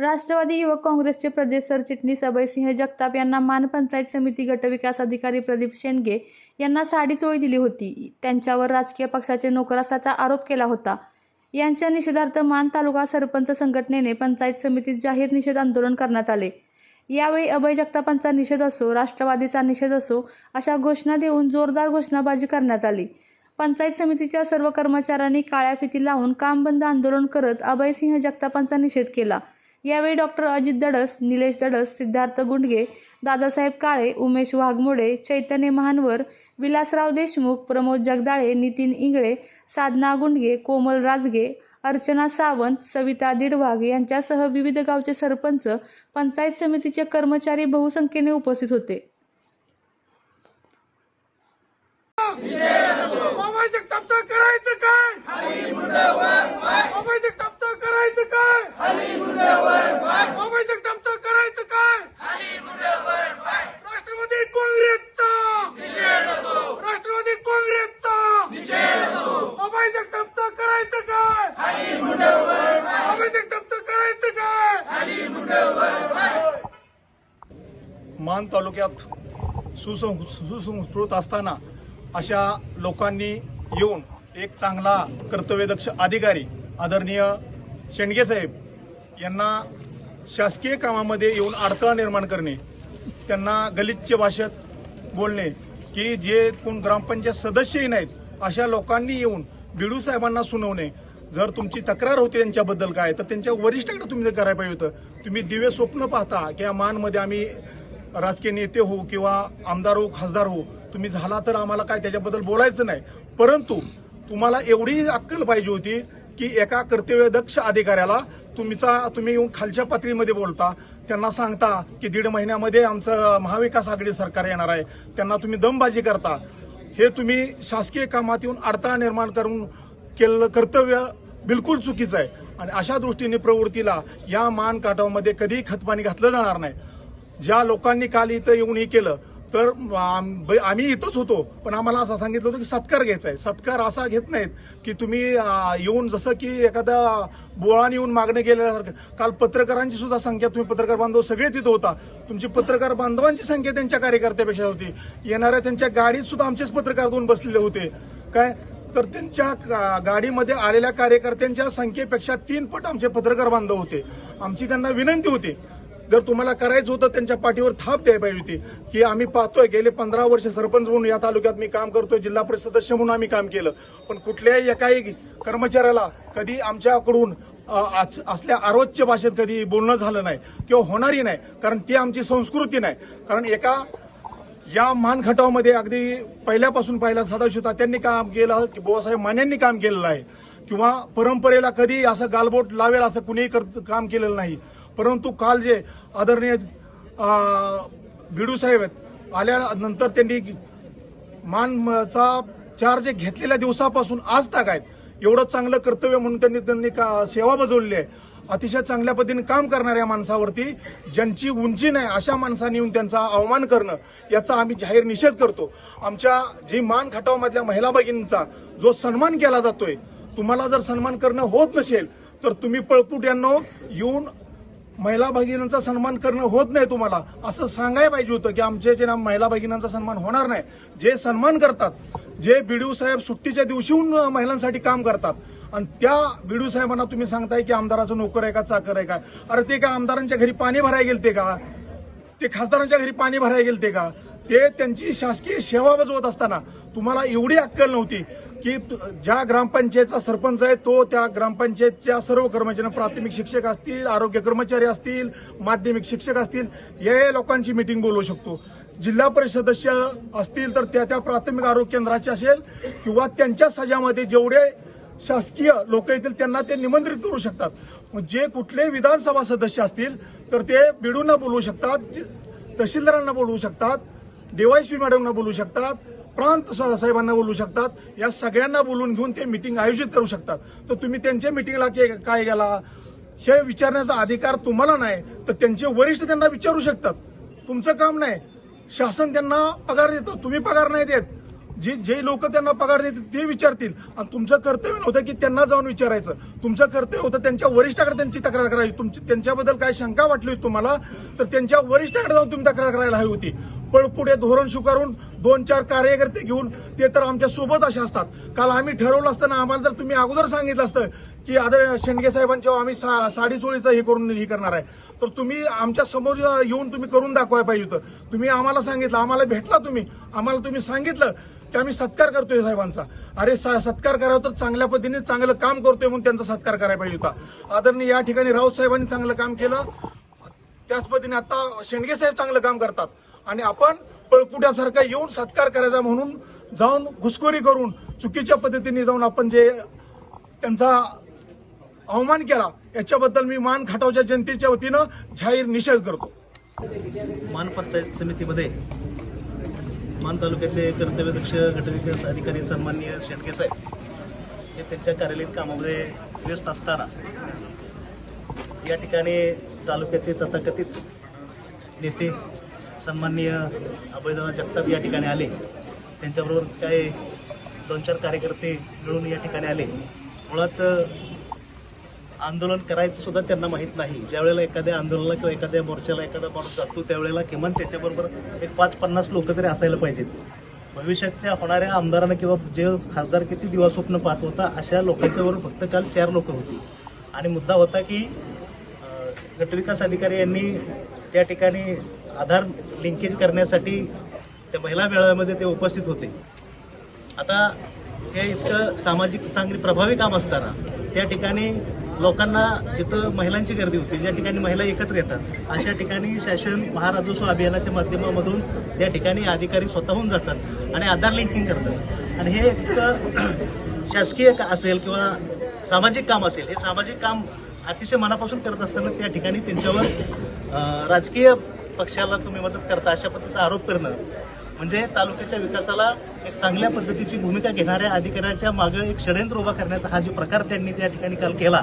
राष्ट्रवादी युवक काँग्रेसचे प्रदेश सरचिटणीस अभयसिंह जगताप यांना मान पंचायत समिती गटविकास अधिकारी प्रदीप शेंडगे यांना साडी चोळी दिली होती. त्यांच्यावर राजकीय पक्षाचे नोकर असल्याचा आरोप केला होता. यांच्या निषेधार्थ मान तालुका सरपंच संघटनेने पंचायत समितीत जाहीर निषेध आंदोलन करण्यात आले. यावेळी अभय जगतापांचा निषेध असो राष्ट्रवादीचा निषेध असो अशा घोषणा देऊन जोरदार घोषणाबाजी करण्यात आली. पंचायत समितीच्या सर्व कर्मचाऱ्यांनी काळ्या फिती लावून काम बंद आंदोलन करत अभयसिंह जगतापांचा निषेध केला. यावेळी डॉक्टर अजित दडस निलेश दडस सिद्धार्थ गुंडगे दादासाहेब काळे उमेश वाघमोडे चैतन्य महानवर विलासराव देशमुख प्रमोद जगदाळे नितीन इंगळे साधना गुंडगे कोमल राजगे अर्चना सावंत सविता दिडवाघ यांच्यासह विविध गावचे सरपंच पंचायत समितीचे कर्मचारी बहुसंख्येने उपस्थित होते. करायचं काय? करायचं काय? बाबा जगतापचं करायचं काय? राष्ट्रवादी काँग्रेसचा. राष्ट्रवादी काँग्रेसचा. बाबा जगतापचं करायचं काय? बाबा जगतापचं करायचं काय? मान तालुक्यात सुसं सुसंस्कृत असताना अशा लोकांनी येऊन एक चांगला कर्तव्यदक्ष अधिकारी आदरणीय शेंडगे साहेब यांना शासकीय कामामध्ये येऊन अडथळा निर्माण करणे त्यांना गलिच्छ भाषेत बोलणे की जे कोण ग्रामपंचायत सदस्यही नाहीत अशा लोकांनी येऊन बिडू साहेबांना सुनावणे. जर तुमची तक्रार होती त्यांच्याबद्दल काय तर त्यांच्या वरिष्ठाकडे तुम्ही करायला पाहिजे होतं तुम्ही दिवे स्वप्न पाहता की या मानमध्ये आम्ही राजकीय नेते हो किंवा आमदार हो खासदार हो तुम्ही झाला तर आम्हाला काय त्याच्याबद्दल बोलायचं नाही. परंतु तुम्हाला एवढी अक्कल पाहिजे होती की एका कर्तव्यदक्ष अधिकाऱ्याला तुमचा तुम्ही येऊन खालच्या पातळीमध्ये बोलता. त्यांना सांगता की दीड महिन्यामध्ये आमचं महाविकास आघाडी सरकार येणार आहे. त्यांना तुम्ही दमबाजी करता. हे तुम्ही शासकीय कामात येऊन अडथळा निर्माण करून केलेलं कर्तव्य बिलकुल चुकीचं आहे. आणि अशा दृष्टीने प्रवृत्तीला या मान काठावमध्ये कधीही खतपाणी घातलं जाणार नाही. ज्या लोकांनी काल इथं येऊन हे केलं तर ब- आम्ही इथंच होतो. पण आम्हाला असं सांगितलं होतं की सत्कार घ्यायचा आहे. सत्कार असा घेत नाहीत की तुम्ही येऊन जसं की एखादा बोळाने येऊन मागणं गेल्यासारखं काल पत्रकारांची सुद्धा संख्या तुम्ही पत्रकार बांधव सगळे तिथं होता. तुमची पत्रकार बांधवांची संख्या त्यांच्या कार्यकर्त्यापेक्षा होती. येणाऱ्या त्यांच्या गाडीत सुद्धा आमचेच पत्रकार दोन बसलेले होते. काय? तर त्यांच्या गाडीमध्ये आलेल्या कार्यकर्त्यांच्या संख्येपेक्षा तीन पट आमचे पत्रकार बांधव होते. आमची त्यांना विनंती होती. जर तुम्हाला करायचं होतं त्यांच्या पाठीवर थाप द्यायला पाहिजे होती. की आम्ही पाहतोय गेले पंधरा वर्ष सरपंच म्हणून या तालुक्यात मी काम करतोय जिल्हा परिषद सदस्य म्हणून आम्ही काम केलं. पण कुठल्याही एकाही कर्मचाऱ्याला कधी आमच्याकडून आज- असल्या आरोग्य भाषेत कधी बोलणं झालं नाही किंवा होणारही नाही कारण ती आमची संस्कृती नाही. कारण एका या मानखटावमध्ये अगदी पहिल्यापासून पहिला सदाशिव तात्यांनी काम केलं की बुवासाहेब मान्यांनी काम केलेलं आहे. किंवा परंपरेला कधी असं गालबोट लावेल असं कुणीही कर- काम केलेलं नाही. परंतु काल जे आदरणीय अं, बिडू साहेब आहेत आल्यानंतर त्यांनी मानचा चार्ज घेतलेल्या दिवसापासून आज तक आहेत एवढं चांगलं कर्तव्य म्हणून त्यांनी त्यांनी का- सेवा बजावलेली आहे. अतिशय चांगल्या पद्धतीने काम करणाऱ्या माणसावरती ज्यांची उंची नाही अशा माणसाने येऊन त्यांचा अवमान करणं याचा आम्ही जाहीर निषेध करतो. आमच्या जी मान खटावामधल्या महिला भगिनींचा जो सन्मान केला जातोय तुम्हाला जर सन्मान करणं होत नसेल तर तुम्ही पळपूट यांना येऊन महिला भगिनींचा सन्मान करणं होत नाही तुम्हाला असं सांगायला पाहिजे होतं की आमच्या जे ना महिला भगिनींचा सन्मान होणार नाही. जे सन्मान करतात जे बीडीओ साहेब सुट्टीच्या दिवशीहून महिलांसाठी काम करतात आणि त्या बीडीओ साहेबांना तुम्ही सांगताय की आमदाराचं नोकर आहे का चाकर आहे का? अरे ते का आमदारांच्या घरी पाणी भरायला गेलते का? ते खासदारांच्या घरी पाणी भरायला गेलते का? ते त्यांची शासकीय सेवा बजावत असताना तुम्हाला एवढी अक्कल नव्हती. की तु- ज्या ग्रामपंचायतचा सरपंच आहे तो त्या ग्रामपंचायतच्या सर्व कर्मचाऱ्यांना प्राथमिक शिक्षक असतील आरोग्य कर्मचारी असतील माध्यमिक शिक्षक असतील या लोकांची मिटिंग बोलवू शकतो. जिल्हा परिषद सदस्य असतील तर त्या त्या प्राथमिक आरोग्य केंद्राचे असेल किंवा त्यांच्या सजामध्ये जेवढे शासकीय लोक येतील त्यांना ते निमंत्रित करू शकतात. जे कुठले विधानसभा सदस्य असतील तर ते बिडूंना बोलवू शकतात तहसीलदारांना बोलवू शकतात डीवायसपी मॅडमना बोलवू शकतात प्रांत साहेबांना बोलू शकतात. या सगळ्यांना बोलून घेऊन ते मिटिंग आयोजित करू शकतात. तर तुम्ही त्यांच्या मिटिंगला के- काय गेला? हे विचारण्याचा अधिकार तुम्हाला नाही तर त्यांचे वरिष्ठ त्यांना विचारू शकतात. तुमचं काम नाही. शासन त्यांना पगार देतं. तुम्ही पगार नाही देत. जे जे लोक त्यांना पगार देतील ते विचारतील. आणि तुमचं कर्तव्य नव्हतं की त्यांना जाऊन विचारायचं. तुमचं कर्तव्य होतं त्यांच्या वरिष्ठाकडे त्यांची तक्रार करायची. तुमची त्यांच्याबद्दल काय शंका वाटली होती तुम्हाला? तर त्यांच्या वरिष्ठाकडे जाऊन तुम्ही तक्रार करायला हवी होती. पळपुढे धोरण स्वीकारून दोन चार कार्यकर्ते घेऊन ते तर आमच्यासोबत असे असतात. काल आम्ही ठरवलं असताना आम्हाला जर तुम्ही अगोदर सांगितलं असतं की आदर शेंडगे साहेबांच्या आम्ही सा साडी चोळीचं हे करून हे करणार आहे. तर तुम्ही आमच्यासमोर येऊन तुम्ही करून दाखवायला पाहिजे होतं. तुम्ही आम्हाला सांगितलं आम्हाला भेटला तुम्ही. आम्हाला तुम्ही सांगितलं की आम्ही सत्कार करतोय साहेबांचा. अरे सत्कार करावा तर चांगल्या पद्धतीने चांगलं काम करतोय म्हणून त्यांचा सत्कार करायला पाहिजे होता. आदरणीय या ठिकाणी राऊत साहेबांनी चांगलं काम केलं. त्याच पद्धतीने आता शेंडगे साहेब चांगलं काम करतात. आणि आपण पळपुट्यासारखा येऊन सत्कार करायचा म्हणून जाऊन घुसखोरी करून चुकीच्या पद्धतीने जाऊन आपण जे त्यांचा अवमान केला याच्याबद्दल मी मान खाटावच्या जनतेच्या वतीनं जाहीर निषेध करतो. मान पंचायत समितीमध्ये मान तालुक्याचे कर्तव्यदक्ष गटविकास अधिकारी सन्माननीय शेटके साहेब हे त्यांच्या कार्यालयीन कामामध्ये व्यस्त असताना या ठिकाणी तालुक्याचे तथाकथित नेते सन्माननीय अभयदादा जगताप या ठिकाणी आले. त्यांच्याबरोबर काही दोन चार कार्यकर्ते मिळून या ठिकाणी आले. मुळात आंदोलन करायचं सुद्धा त्यांना माहीत नाही. ज्यावेळेला एखाद्या आंदोलनाला किंवा एखाद्या मोर्चाला एखादा माणूस जातो त्यावेळेला किमान त्याच्याबरोबर एक पाच पन्नास लोक तरी असायला पाहिजेत. भविष्यातच्या होणाऱ्या आमदारांना किंवा जे खासदार किती दिवस स्वप्न पाहत होता अशा लोकांच्याबरोबर फक्त काल चार लोक होती. आणि मुद्दा होता की गटविकास अधिकारी यांनी त्या ठिकाणी आधार लिंकेज करण्यासाठी त्या महिला मेळाव्यामध्ये ते उपस्थित होते. आता हे इतकं सामाजिक चांगली प्रभावी काम असताना त्या ठिकाणी लोकांना जिथं महिलांची गर्दी होती ज्या ठिकाणी महिला एकत्र येतात अशा ठिकाणी शासन महाराजस्व अभियानाच्या माध्यमामधून त्या ठिकाणी अधिकारी स्वतःहून जातात आणि आधार लिंकिंग करतात. आणि हे इतकं शासकीय असेल किंवा सामाजिक काम असेल हे सामाजिक काम अतिशय मनापासून करत असताना त्या ठिकाणी त्यांच्यावर राजकीय पक्षाला तुम्ही मदत करता अशा पद्धतीचा आरोप करणं म्हणजे तालुक्याच्या विकासाला एक चांगल्या पद्धतीची भूमिका घेणाऱ्या अधिकाऱ्याच्या मागे एक षडयंत्र उभा करण्याचा हा जो प्रकार त्यांनी त्या ठिकाणी काल केला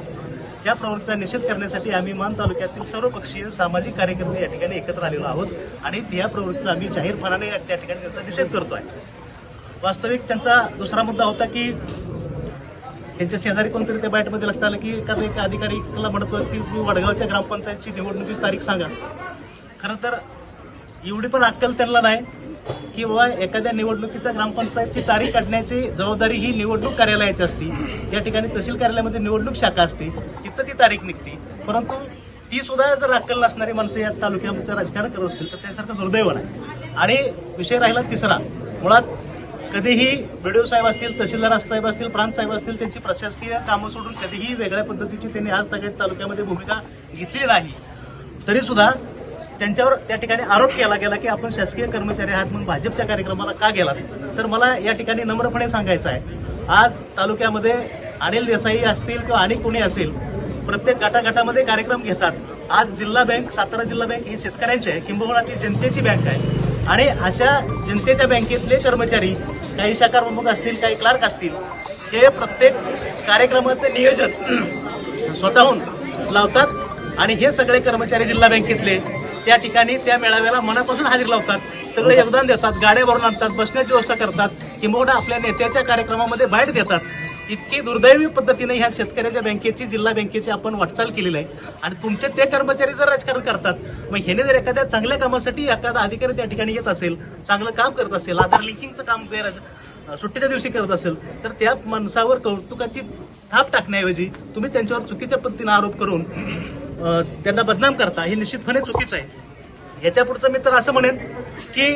त्या प्रवृत्तीचा निषेध करण्यासाठी आम्ही मान तालुक्यातील सर्वपक्षीय सामाजिक कार्यकर्ते या ठिकाणी एकत्र आलेलो आहोत आणि त्या प्रवृत्तीचा आम्ही जाहीरपणाने त्या ठिकाणी त्यांचा निषेध करतो आहे वास्तविक त्यांचा दुसरा मुद्दा होता की त्यांच्या शेजारी कोणतरी त्या बॅटमध्ये लक्षात आलं की एखादा एका अधिकारीला म्हणतो की वडगावच्या ग्रामपंचायतची निवडणुकीची तारीख सांगा. खरं तर एवढी पण अक्कल त्यांना नाही की बाबा एखाद्या निवडणुकीचा ग्रामपंचायतची तारीख काढण्याची जबाबदारी ही निवडणूक कार्यालयाची असती. या ठिकाणी तहसील कार्यालयामध्ये निवडणूक शाखा असते. तिथं ती तारीख निघते. परंतु ती सुद्धा जर अक्कल नसणारी माणसं या तालुक्यामध्ये राजकारण करत असतील तर त्यासारखं दुर्दैव नाही. आणि विषय राहिला तिसरा. मुळात कधीही बीडीओ साहेब असतील तहसीलदार साहेब असतील प्रांत साहेब असतील त्यांची प्रशासकीय कामं सोडून कधीही वेगळ्या पद्धतीची त्यांनी आज तगायत तालुक्यामध्ये भूमिका घेतली नाही. तरी सुद्धा त्यांच्यावर त्या ठिकाणी आरोप केला गेला की आपण शासकीय कर्मचारी आहात म्हणून भाजपच्या कार्यक्रमाला का गेलात? तर मला या ठिकाणी नम्रपणे सांगायचं आहे. आज तालुक्यामध्ये अनिल देसाई असतील किंवा आणि कोणी असेल प्रत्येक गटागटामध्ये कार्यक्रम घेतात. आज जिल्हा बँक सातारा जिल्हा बँक ही शेतकऱ्यांची आहे किंबहुना ती जनतेची बँक आहे. आणि अशा जनतेच्या बँकेतले कर्मचारी काही शाखा प्रमुख असतील काही क्लार्क असतील हे प्रत्येक कार्यक्रमाचं नियोजन स्वतःहून लावतात. आणि हे सगळे कर्मचारी जिल्हा बँकेतले त्या ठिकाणी त्या मेळाव्याला मनापासून हजेरी लावतात. सगळे योगदान देतात गाड्या भरून आणतात बसण्याची व्यवस्था करतात किंबहुना आपल्या नेत्याच्या कार्यक्रमामध्ये बाहेर देतात. इतकी दुर्दैवी पद्धतीने ह्या शेतकऱ्याच्या बँकेची जिल्हा बँकेची आपण वाटचाल केलेली आहे. आणि तुमचे ते कर्मचारी जर राजकारण करतात मग ह्याने जर एखाद्या चांगल्या कामासाठी एखादा अधिकारी त्या ठिकाणी येत असेल चांगलं काम करत असेल आधार लिंकिंगचं काम गैर सुट्टीच्या दिवशी करत असेल तर त्या माणसावर कौतुकाची थाप टाकण्याऐवजी तुम्ही त्यांच्यावर चुकीच्या पद्धतीनं आरोप करून त्यांना बदनाम करता हे निश्चितपणे चुकीचं आहे. याच्या पुढचं मी तर असं म्हणेन की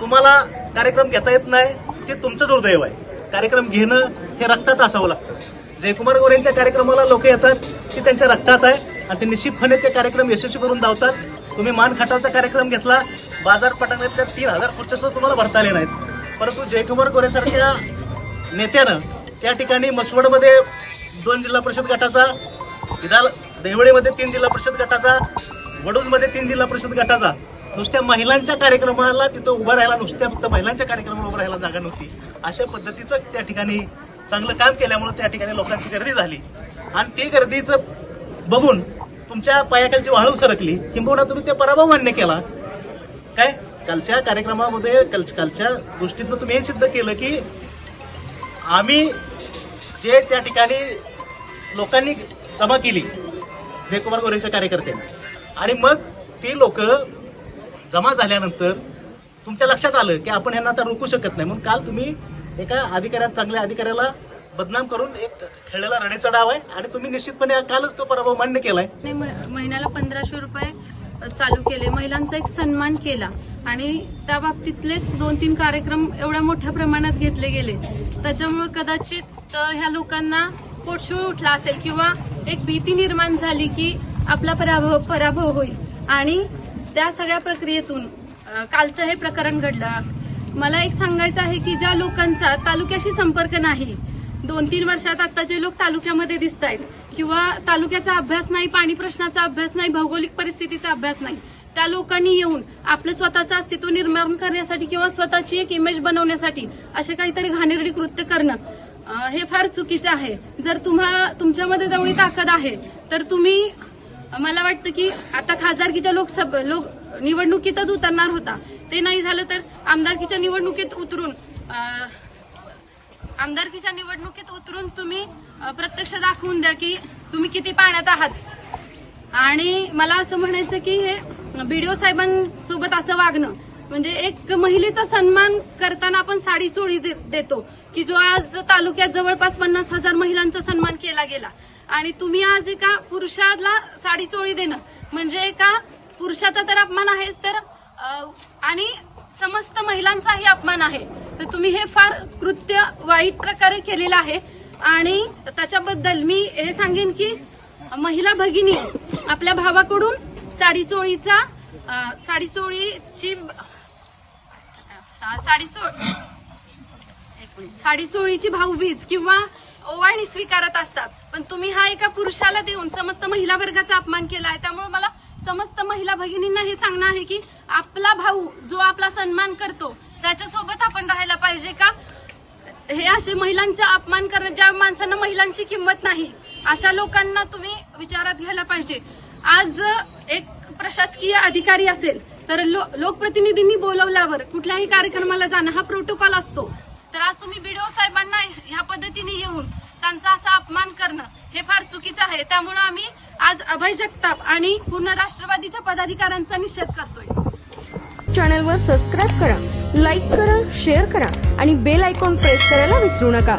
तुम्हाला कार्यक्रम घेता येत नाही ते तुमचं दुर्दैव आहे. कार्यक्रम घेणं हे रक्तात असावं लागतं. जयकुमार गोरेंच्या कार्यक्रमाला लोक येतात ते त्यांच्या रक्तात आहे आणि ते निश्चितपणे ते कार्यक्रम यशस्वी करून धावतात. तुम्ही मान खटावचा कार्यक्रम घेतला बाजार बाजारपटातल्या तीन हजार खुर्च्या तुम्हाला भरता आले नाहीत. परंतु जयकुमार गोरेसारख्या नेत्यानं त्या ठिकाणी मसवडमध्ये दोन जिल्हा परिषद गटाचा विधान देवळीमध्ये तीन जिल्हा परिषद गटाचा वडूजमध्ये तीन जिल्हा परिषद गटाचा नुसत्या महिलांच्या कार्यक्रमाला तिथं उभं राहायला नुसत्या फक्त महिलांच्या कार्यक्रमाला उभं राहायला जागा नव्हती. अशा पद्धतीचं त्या ठिकाणी चांगलं काम केल्यामुळे त्या ठिकाणी लोकांची गर्दी झाली. आणि ती गर्दीचं बघून तुमच्या पायाखालची वाळू सरकली. किंबहुना तुम्ही ते पराभव मान्य केला. काय? कालच्या कार्यक्रमामध्ये कल कालच्या गोष्टीतनं तुम्ही हे सिद्ध केलं की आम्ही जे त्या ठिकाणी लोकांनी जमा केली जयकुमार गोरेच्या कार्यकर्त्यांनी. आणि मग ती लोक जमा झाल्यानंतर तुमच्या लक्षात आलं की आपण यांना आता रोखू शकत नाही. म्हणून काल तुम्ही एका अधिकाऱ्या चांगल्या अधिकाऱ्याला बदनाम करून एक खेळलेला रडेचा डाव आहे आणि तुम्ही निश्चितपणे कालच तो पराभव मान्य केलाय. महिन्याला पंधराशे रुपये चालू केले. महिलांचा एक सन्मान केला. आणि त्या बाबतीतलेच दोन तीन कार्यक्रम एवढ्या मोठ्या प्रमाणात घेतले गेले. त्याच्यामुळे कदाचित ह्या लोकांना पोटशूळ उठला असेल किंवा एक भीती निर्माण झाली की आपला पराभव पराभव होईल. आणि त्या सगळ्या प्रक्रियेतून कालचं हे प्रकरण घडलं. मला एक सांगायचं आहे की ज्या लोकांचा तालुक्याशी संपर्क नाही दोन तीन वर्षात आता जे लोक तालुक्यामध्ये दिसत आहेत किंवा तालुक्याचा अभ्यास नाही पाणी प्रश्नाचा अभ्यास नाही भौगोलिक परिस्थितीचा अभ्यास नाही त्या लोकांनी येऊन आपलं स्वतःचं अस्तित्व निर्माण करण्यासाठी किंवा स्वतःची एक इमेज बनवण्यासाठी असे काहीतरी घाणेरडी कृत्य करणं हे फार चुकीचं आहे. जर तुम्हा तुमच्यामध्ये तेवढी ताकद आहे तर तुम्ही मला वाटतं की आता खासदारकीच्या लोकसभा लोक निवडणुकीतच उतरणार होता. ते नाही झालं तर आमदारकीच्या निवडणुकीत उतरून आमदारकीच्या निवडणुकीत उतरून तुम्ही प्रत्यक्ष दाखवून द्या की तुम्ही किती पाण्यात आहात. आणि मला असं म्हणायचं की हे बीडीओ साहेबांसोबत असं वागणं म्हणजे एक महिलेचा सन्मान करताना आपण साडी चोळी दे- देतो की जो आज तालुक्यात जवळपास पन्नास हजार महिलांचा सन्मान केला गेला. आणि तुम्ही आज एका पुरुषाला साडी चोळी देणं म्हणजे एका पुरुषाचा तर अपमान आहेच तर आणि समस्त महिलांचाही अपमान आहे. तर तुम्ही हे फार कृत्य वाईट प्रकारे केलेलं आहे. आणि त्याच्याबद्दल मी हे सांगेन की महिला भगिनी आपल्या भावाकडून साडी चोळीचा साडी चोळीची साडी चोळ एक साडी चोळीची भाऊबीज किंवा ओवाळणी स्वीकारत असतात. पण तुम्ही हा एका पुरुषाला देऊन समस्त महिला वर्गाचा अपमान केला आहे त्यामुळे मला समस्त महिला भगिनींना हे सांगणं आहे की आपला भाऊ जो आपला सन्मान करतो त्याच्यासोबत आपण राहायला पाहिजे का? हे असे महिलांचा अपमान करणं ज्या माणसांना महिलांची किंमत नाही अशा लोकांना तुम्ही विचारात घ्यायला पाहिजे. आज एक प्रशासकीय अधिकारी असेल तर लो, लोकप्रतिनिधींनी बोलवल्यावर कुठल्याही कार्यक्रमाला जाणं हा प्रोटोकॉल असतो. तर आज तुम्ही बीडीओ साहेबांना ह्या पद्धतीने येऊन त्यांचा असा अपमान करणं हे फार चुकीचं आहे. त्यामुळे आम्ही आज अभय जगताप आणि पूर्ण राष्ट्रवादीच्या पदाधिकाऱ्यांचा निषेध करतोय. चॅनलवर सबस्क्राईब करा लाईक करा शेअर करा आणि बेल आयकॉन प्रेस करायला विसरू नका.